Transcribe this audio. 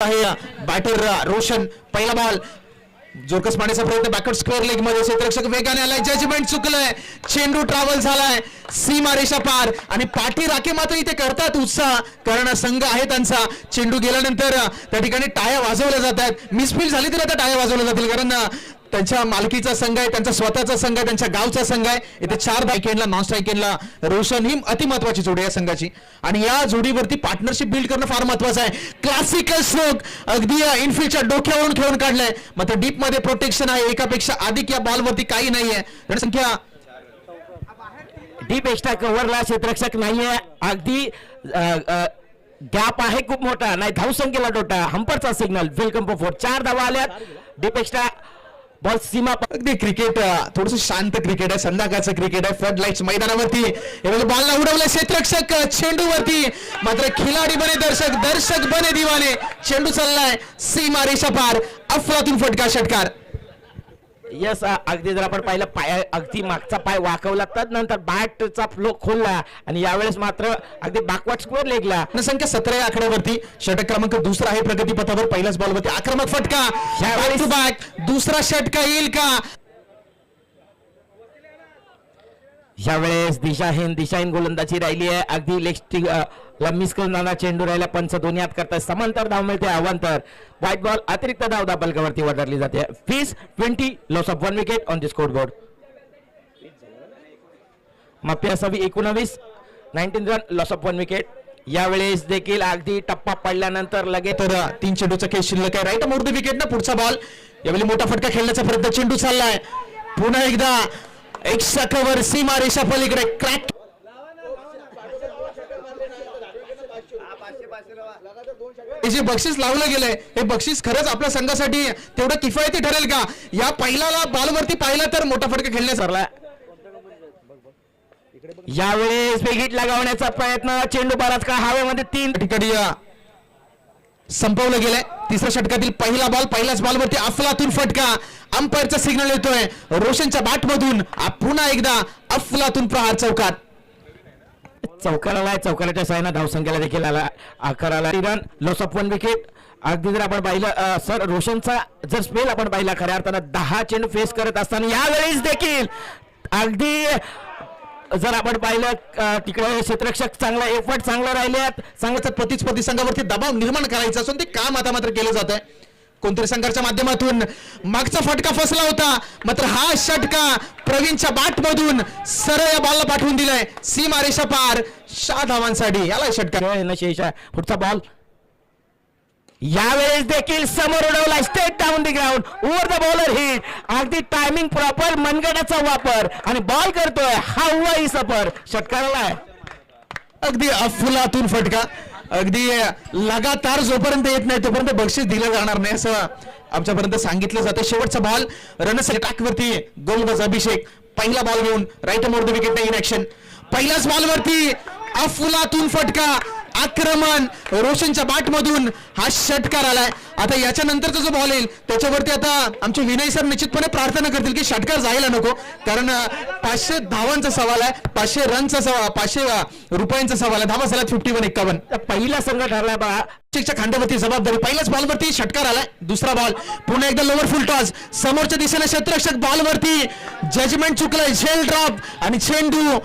आहे बॅटर रोशन पहिला बॉल जोरकस मारण्याचा प्रयत्न बॅकवर्ड स्क्वेअर लेगमध्ये क्षेत्ररक्षक वेगाने आलाय. जजमेंट चुकलंय. चेंडू ट्रॅव्हल झालाय. सीमा रेषा पार. आणि पाठी राखे मात्र इथे करतात उत्साह. कारण संघ आहे त्यांचा. चेंडू गेल्यानंतर त्या ठिकाणी टाळ्या वाजवल्या जातात मिसफील झाली तरी आता टाळ्या वाजवल्या जातील. कारण त्यांच्या मालकीचा संघ आहे त्यांचा स्वतःचा संघ आहे त्यांच्या गावचा संघ आहे. इथे चार बायकेनला नॉन स्ट्रायकेनला रोशन ही अतिमहत्वाची जोडी आहे संघाची. आणि या जोडीवरती पार्टनरशिप बिल्ड करणं फार महत्वाचं आहे. क्लासिकल स्ट्रोक अगदी इनफिल्डच्या डोक्यावरून खेळून काढलंय. मात्र डीपमध्ये प्रोटेक्शन आहे एकापेक्षा अधिक या बॉलवरती काही नाहीये. रणसंख्या डीप एक्स्ट्रा कव्हरला क्षेत्ररक्षक नाहीये. अगदी गॅप आहे खूप मोठा. नाही धावसंख्येला डोटा हंपरचा सिग्नल वेलकम फोर चार धावा आल्यात. डीप एक्स्ट्रा बॉल सीमा अगदी क्रिकेट थोडस शांत क्रिकेट आहे संध्याकाळचं क्रिकेट आहे फ्लड लाईट्स मैदानावरती म्हणजे बॉलला उडवलं क्षेत्रक्षक चेंडूवरती. मात्र खिलाडी बने दर्शक दर्शक बने दिवाने. चेंडू चाललाय सीमा रेषा पार अफलातून फटका षटकार. यस अगदी जर आपण पाहिलं पाय अगदी मागचा पाय वाकवला नंतर बॅटचा फ्लो खोलला. आणि यावेळेस मात्र अगदी बॅकवर्ड स्कोअर लेगला संख्या सतरा या आकड्यावरती षटक क्रमांक दुसरा आहे. प्रगती पथावर पहिल्याच बॉलवरती आक्रमक फटका. बॅक टू बॅक दुसरा षटका येईल का? यावेळेस दिशाहीन दिशाहीन गोलंदाजी राहिली आहे. अगदी लेग ला मिस करून चेंडू राहिला पंच दोन्ही हात करतात समांतर धाव मिळते अवांतर व्हाईट बॉल अतिरिक्त धाव दाबलकावरती वरली जाते. Fees twenty loss of one wicket on the scoreboard mafia असावी एकोणावीस nineteen run loss of one wicket यावेळेस देखील अगदी टप्पा पडल्यानंतर लगेच तर तीन चेंडूचा खेळ शिल्लक आहे. राईट मोर विकेट ना पुढचा बॉल यावेळी मोठा फटका खेळण्याचा प्रयत्न चेंडू चाललाय. पुन्हा एकदा एक सखावर सीमा रेषा पलीकडे क्रॅक हे जे बक्षीस लावलं गेलंय हे बक्षीस खरंच आपल्या संघासाठी तेवढं किफायती ठरेल का? या पहिल्याला बॉलवरती पाहिला तर मोठा फटका खेळण्याचा सरला. यावेळेस बेगीट लगावण्याचा प्रयत्न चेंडू बराच का हवेमध्ये तीन ठिकाणी संपवलं गेलंय. तिसऱ्या षटकातील पहिला बॉल पहिल्याच बॉलवरती अफलातून फटका. अंपायरचा सिग्नल येतोय. रोशनच्या बॅट मधून पुन्हा एकदा अफलातून प्रहार चौकात. चौकाराला आहे. चौकाराच्या सहाय्यानं धावसंख्येला देखील आला आकाराला run loss of one wicket अगदी जर आपण पाहिलं सर रोशनचा जर स्पेल आपण पाहिला खऱ्या अर्थानं दहा चेंडू फेस करत असताना यावेळेस देखील अगदी जर आपण पाहिलं तिकडे क्षेत्ररक्षक चांगला एफर्ट चांगला राहिले आहेत संघाचा प्रतिस्पर्धी संघावरती दबाव निर्माण करायचा असून ते काम आता मात्र केलं जात आहे कोणतरी संघाच्या माध्यमातून मागचा फटका फसला होता. मात्र हा षटका प्रवीणच्या बॅट मधून सरळ या बॉलला पाठवून दिलाय. सीमा रेषा पार शहा धावांसाठी. याला षटका. पुढचा बॉल यावेळेस देखील समोर उडवला straight down the ground over the bowler hit अगदी टायमिंग प्रॉपर मनगटाचा वापर. आणि बॉल करतोय. हा हुआ सफर. षटकाराला अगदी अफुलातून फटका. अगदी लगातार जोपर्यंत येत नाही तोपर्यंत बक्षीस दिलं जाणार नाही असं आमच्यापर्यंत सांगितलं जातं. शेवटचा बॉल रनस वरती गोलंदाज अभिषेक. पहिला बॉल घेऊन right more wicket in action पहिल्याच बॉलवरती अफुलातून फटका. आक्रमण. रोशनच्या बॅट मधून हा षटकार आलाय. आता याच्या नंतरचा जो बॉल येईल त्याच्यावरती आता आमचे विनय सर निश्चितपणे प्रार्थना करतील की षटकार जायला नको. कारण पाचशे धावांचा सवाल आहे पाचशे रनचा सवाल पाचशे रुपयांचा सवाल आहे. धावा झाला फिफ्टी वन एक्कावन्न. तर पहिला संघ ठरला बा. च्या खांद्यावरती जबाबदारी. पहिल्याच बॉलवरती षटकार आलाय दुसरा बॉल पुन्हा एकदा लोअर फुल टॉस समोरच्या दिशेने क्षेत्ररक्षक बॉलवरती जजमेंट चुकलंय. झेल ड्रॉप आणि चेंडू